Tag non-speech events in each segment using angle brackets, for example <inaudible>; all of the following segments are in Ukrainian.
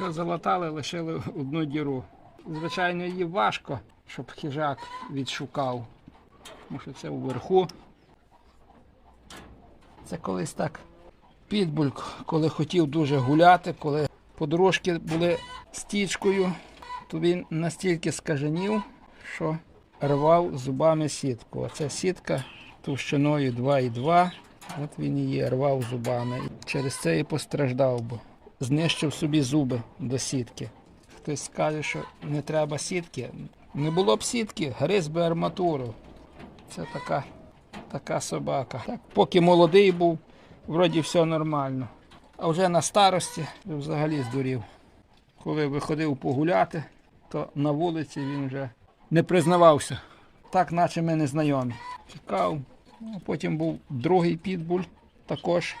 Все залатали, лишили одну діру. Звичайно, її важко, щоб хижак відшукав. Тому що це вверху. Це колись так підбуль, коли хотів дуже гуляти, коли подружки були стічкою, то він настільки скаженів, що рвав зубами сітку. Оце сітка товщиною 2,2. От він її рвав зубами. Через це і постраждав, бо знищив собі зуби до сітки. Хтось скаже, що не треба сітки. Не було б сітки, гриз би арматуру. Це така, така собака. Так, поки молодий був, вроді все нормально. А вже на старості взагалі здурів. Коли виходив погуляти, то на вулиці він вже не признавався. Так, наче ми не знайомі. Чекав. Ну, Потім був другий підбуль, також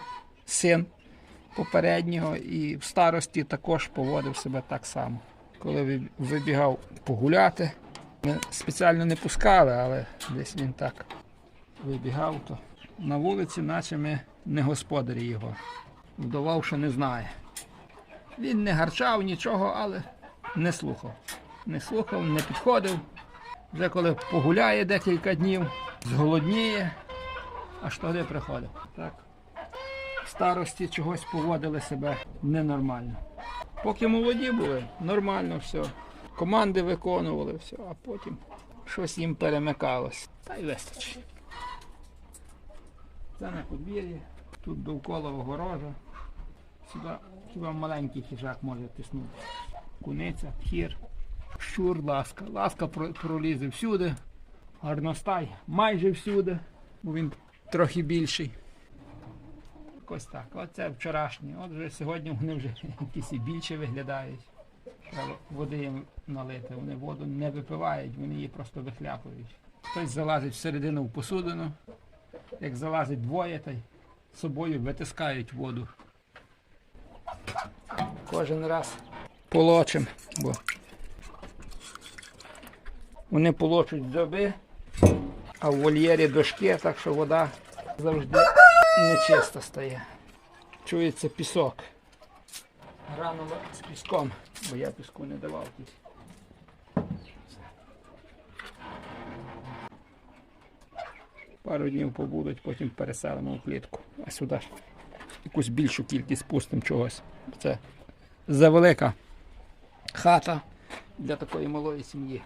син попереднього, і в старості також поводив себе так само. Коли ви- вибігав погуляти, ми спеціально не пускали, але десь він так вибігав, то на вулиці, наче ми не господарі його. Вдавав, що не знає. Він не гарчав нічого, але не слухав. Не слухав, не підходив. Вже коли погуляє декілька днів, зголодніє, аж тоді приходив. Так. Старості чогось поводили себе ненормально. Поки молоді були, нормально все. Команди виконували все, а потім щось їм перемикалось. Та й вистачить. Це на подвір'ї, тут довкола огорожа. Сюди хіба маленький хижак може тиснути. Куниця, хір, щур, ласка. Ласка пролізе всюди. Гарностай майже всюди, бо він трохи більший. Ось так. Оце вчорашні. От вже сьогодні вони вже <laughs> якісь і більше виглядають. Води їм налити. Вони воду не випивають, вони її просто вихляпують. Хтось залазить всередину в посудину. Як залазить двоє, та й собою витискають воду. Кожен раз полочим, бо вони полочуть зуби, а в вольєрі дошки, так що вода завжди нечиста стає. Чується пісок. Гранула з піском, бо я піску не давав тут. Пару днів побудуть, потім переселимо в клітку. А сюди ж якусь більшу кількість пустимо чогось. Це завелика хата для такої малої сім'ї.